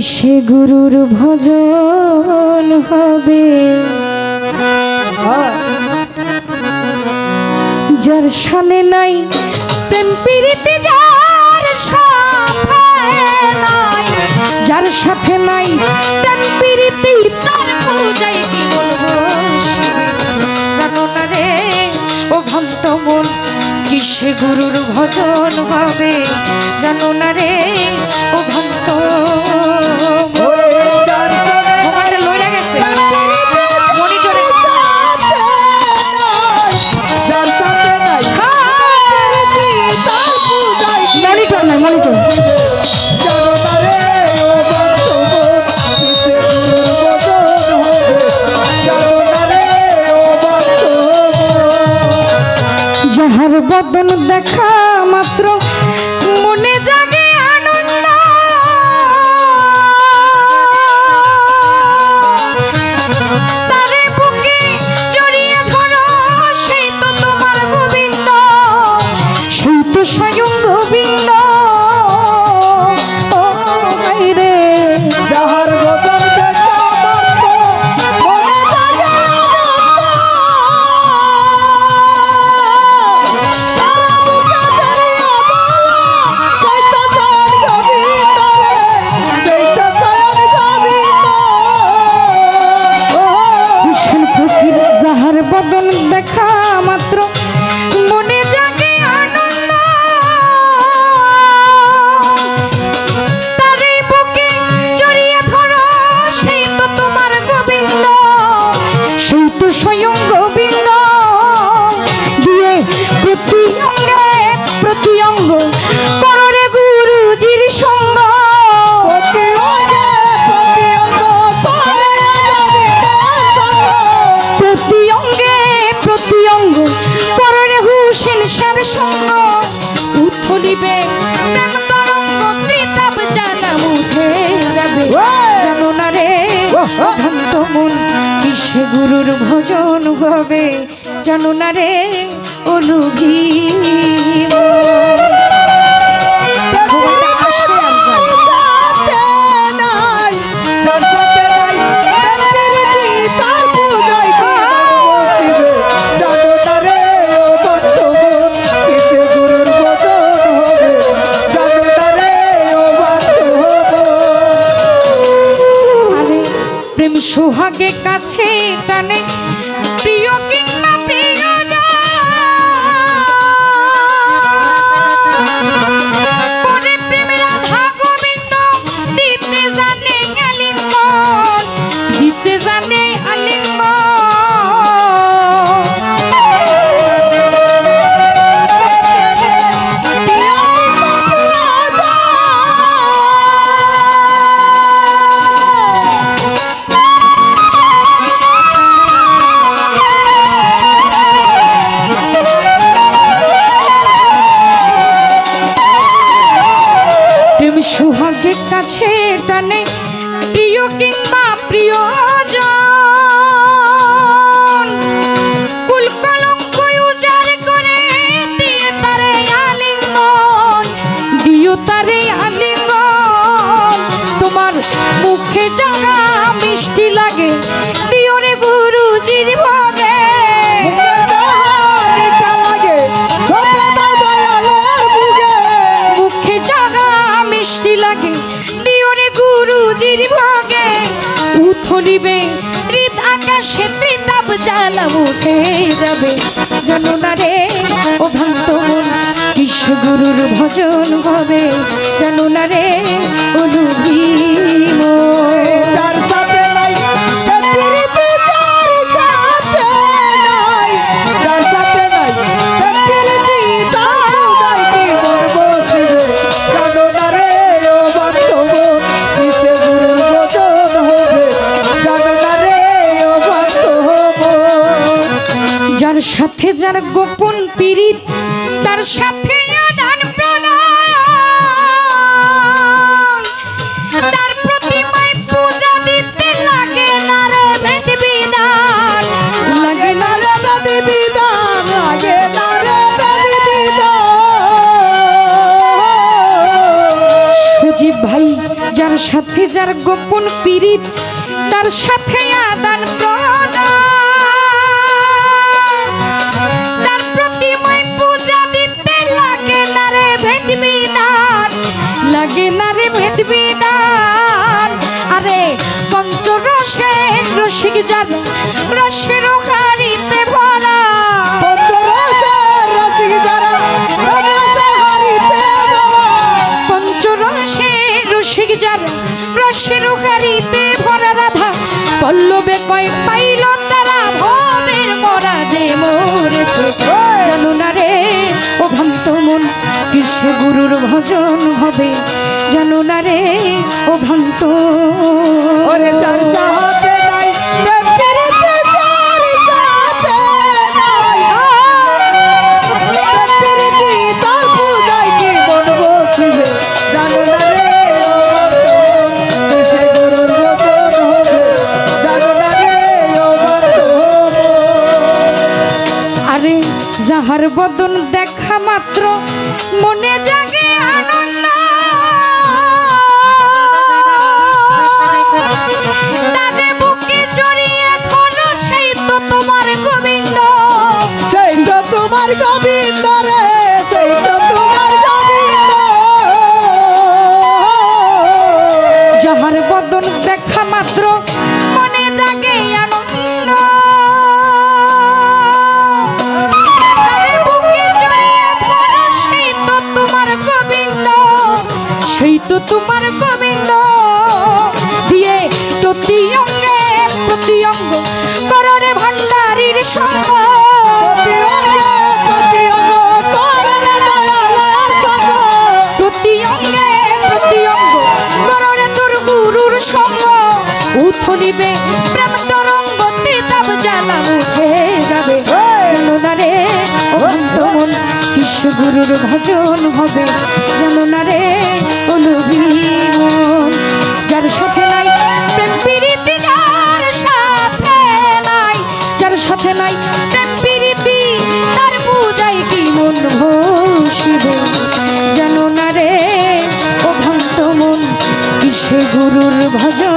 গুরুর ভজন হবে। হ্যাঁ। যার সানে নাই প্রেম প্রীতি যার নাই। যার সাথে নাই প্রেম প্রীতি তার পূজায় কি বলব জানো না রে ও ভক্ত মন কিসে গুরুর ভজন হবে? জানো না রে ও ভক্ত বদন দেখা মাত্র মনে জাগে আনন্দ। সেই তো তোমার গোবিন্দ সেই তো স্বয়ং গোবিন্দ। ভক্ত মন কিসে গুরুর ভজন হবে? জানো না রে অনুভীম সোহাগে কাছে টানে প্রিয় কিংবা কাছে টানে জ্বালা মুছে যাবে। জানো না রে, ও ভক্ত কৃষ্ণ গুরুর ভজন হবে। জানো না রে অনুভীম সাথে যার গোপন পীড়িত তার সাথে আদান প্রদান। তার প্রতিমায় পূজা দিতে লাগে না রে বিধান লাগে না রে বাদি বিধান লাগে না রে বাদি বিধান সজীব ভাই যার সাথে যার গোপন পিরিত তার সাথে আদান প্রদান পঞ্চরসের রসিক যার রসের হারিতে ভরা। পঞ্চরসের রসিক যারা হারিতে রসিক যার রসের হারিতে ভরা রাধা। পল্লবে কয় পাইল তারা ভবের মরা যে মরেছে। কিসে গুরুর ভজন হবে জানো না রে ও ভন্ত যাহার বদন দেখা মাত্র, মনে জাগে আনন্দ। তারে জড়িয়ে ধরো, সেই তো তোমার গোবিন্দ। সেই তো তোমার গোবিন্দ। তোমার গোবিন্দ। দিয়ে প্রতি অঙ্গে প্রতি অঙ্গ কররে ভান্ডারির সঙ্গ। প্রতি অঙ্গে প্রতি অঙ্গ কররে দয়ালের সঙ্গ। প্রতি অঙ্গে প্রতি অঙ্গ কররে তোর গুরুর সঙ্গ। উথলিবে প্রেম তরঙ্গ ত্রিতাপ জ্বালা মুছে যাবে। জানো না রে অনন্ত মন কৃষ্ণ গুরুর ভজন হবে। জানো না রে জানো